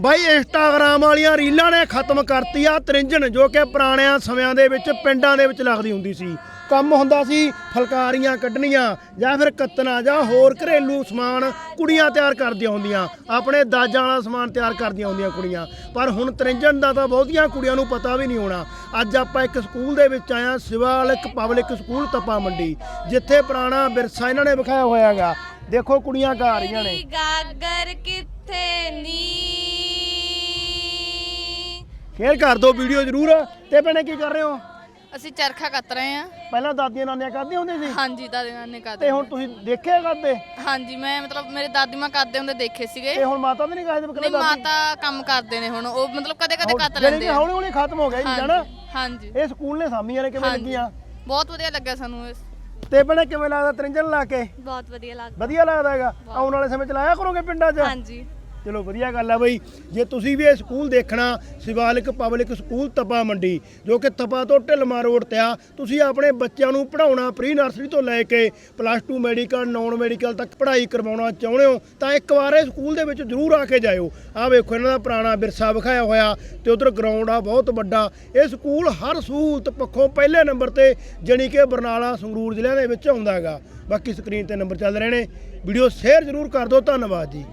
ਬਾਈ, Instagram ਵਾਲੀਆਂ ਰੀਲਾਂ ਨੇ ਖਤਮ ਕਰਤੀ ਆ ਤ੍ਰਿੰਜਣ, ਜੋ ਕਿ ਪੁਰਾਣਿਆਂ ਸਮਿਆਂ ਦੇ ਵਿੱਚ ਪਿੰਡਾਂ ਦੇ ਵਿੱਚ ਲੱਗਦੀ ਹੁੰਦੀ ਸੀ। ਕੰਮ ਹੁੰਦਾ ਸੀ, ਫਲਕਾਰੀਆਂ ਕੱਢਣੀਆਂ ਜਾਂ ਫਿਰ ਕੱਤਣਾ ਜਾਂ ਹੋਰ ਘਰੇਲੂ ਸਮਾਨ ਕੁੜੀਆਂ ਤਿਆਰ ਕਰਦੀਆਂ ਹੁੰਦੀਆਂ। ਆਪਣੇ ਦਾਜਾਂ ਵਾਲਾ ਸਮਾਨ ਤਿਆਰ ਕਰਦੀਆਂ ਹੁੰਦੀਆਂ ਕੁੜੀਆਂ। ਪਰ ਹੁਣ ਤ੍ਰਿੰਜਣ ਦਾ ਤਾਂ ਬਹੁਤੀਆਂ ਕੁੜੀਆਂ ਨੂੰ ਪਤਾ ਵੀ ਨਹੀਂ ਹੋਣਾ। ਅੱਜ ਆਪਾਂ ਇੱਕ ਸਕੂਲ ਦੇ ਵਿੱਚ ਆਇਆ ਸਿਵਾਲਿਕ ਪਬਲਿਕ ਸਕੂਲ, ਤਪਾ ਮੰਡੀ, ਜਿੱਥੇ ਪੁਰਾਣਾ ਵਿਰਸਾ ਇਹਨਾਂ ਨੇ ਵਿਖਾਇਆ ਹੋਇਆ ਹੈਗਾ ਦੇਖੋ ਕੁੜੀਆਂ ਗਾ ਰਹੀਆਂ ਨੇ। ਗਾਗਰ ਕਿੱਥੇ ਨੀ? ਸ਼ੇਅਰ ਕਰ ਦਿਓ ਵੀਡੀਓ ਜ਼ਰੂਰ। ਤੇ ਭੈਣੇ ਕੀ ਕਰ ਰਹੇ ਹੋ? ਅਸੀਂ ਚਰਖਾ ਕੱਤ ਰਹੇ ਆ ਪਹਿਲਾਂ ਦਾਦੀਆਂ ਨਾਨੀਆਂ ਕਰਦੇ ਹੁੰਦੇ ਸੀ? ਹਾਂਜੀ ਦਾਦੀ ਨਾਨੇ ਤੇ ਕਰਦੇ ਹੁਣ ਤੁਸੀਂ ਦੇਖਿਆ ਕਰਦੇ? ਹਾਂਜੀ ਮੈਂ ਮਤਲਬ ਮੇਰੇ ਦਾਦੀ ਮਾਂ ਕਰਦੇ ਹੁੰਦੇ ਦੇਖੇ ਸੀਗੇ। ਤੇ ਹੁਣ ਮਾਤਾ ਤੇ ਨਹੀਂ ਕਰਦੇ ਨਹੀਂ ਮਾਤਾ ਕੰਮ ਕਰਦੇ ਨੇ ਹੁਣ। ਉਹ ਮਤਲਬ ਕਦੇ ਕਦੇ ਕੱਤ ਲੈਂਦੇ ਆ। ਹੌਲੀ ਹੌਲੀ ਖਤਮ ਹੋ ਗਿਆ ਜੀ ਜਾਣਾ? ਹਾਂਜੀ ਇਹ ਸਕੂਲ ਨੇ ਸਾਮੀਆਂ ਨੇ ਕਿਵੇਂ। ਲੱਗੀਆਂ? ਬਹੁਤ ਵਧੀਆ ਲੱਗਿਆ ਸਾਨੂੰ ਇਸ ਤੇ ਭੈਣੇ ਕਿਵੇਂ ਲੱਗਦਾ ਤਰਿੰਜਣ ਲਾ ਕੇ? ਬਹੁਤ ਵਧੀਆ ਲੱਗਦਾ। ਵਧੀਆ ਲੱਗਦਾ ਹੈਗਾ। ਆਉਣ ਵਾਲੇ ਸਮੇਂ ਚ ਲਾਇਆ ਕਰੋਗੇ ਪਿੰਡਾਂ 'ਚ? ਹਾਂਜੀ। ਚਲੋ ਵਧੀਆ ਗੱਲ ਆ ਬਈ। ਜੇ ਤੁਸੀਂ ਵੀ ਇਹ ਸਕੂਲ ਦੇਖਣਾ, ਸਿਵਾਲਿਕ ਪਬਲਿਕ ਸਕੂਲ ਤਪਾ ਮੰਡੀ, ਜੋ ਕਿ ਤਪਾ ਤੋਂ ਢਿਲਮਾ ਰੋਡ ਤੇ ਆ, ਤੁਸੀਂ ਆਪਣੇ ਬੱਚਿਆਂ ਨੂੰ ਪੜਾਉਣਾ ਪ੍ਰੀ ਨਰਸਰੀ ਤੋਂ ਲੈ ਕੇ ਪਲੱਸ 2 ਮੈਡੀਕਲ ਨਾਨ ਮੈਡੀਕਲ ਤੱਕ ਪੜ੍ਹਾਈ ਕਰਵਾਉਣਾ ਚਾਹੁੰਦੇ ਹੋ, ਤਾਂ ਇੱਕ ਵਾਰ ਇਹ ਸਕੂਲ ਦੇ ਵਿੱਚ ਜ਼ਰੂਰ ਆ ਕੇ ਜਾਇਓ। ਆਹ ਵੇਖੋ ਇਹਨਾਂ ਦਾ ਪੁਰਾਣਾ ਵਿਰਸਾ ਵਿਖਾਇਆ ਹੋਇਆ ਤੇ ਉਧਰ ਗਰਾਊਂਡ ਆ, ਬਹੁਤ ਵੱਡਾ। ਇਹ ਸਕੂਲ ਹਰ ਸਹੂਲਤ ਪੱਖੋਂ ਪਹਿਲੇ ਨੰਬਰ ਤੇ, ਜਾਣੀ ਕਿ ਬਰਨਾਲਾ, ਸੰਗਰੂਰ ਜ਼ਿਲ੍ਹਿਆਂ ਦੇ ਵਿੱਚ ਆਉਂਦਾ ਹੈਗਾ। ਬਾਕੀ ਸਕਰੀਨ ਤੇ ਨੰਬਰ ਚੱਲ ਰਹੇ ਨੇ। ਵੀਡੀਓ ਸ਼ੇਅਰ ਜ਼ਰੂਰ ਕਰ ਦਿਓ। ਧੰਨਵਾਦ ਜੀ।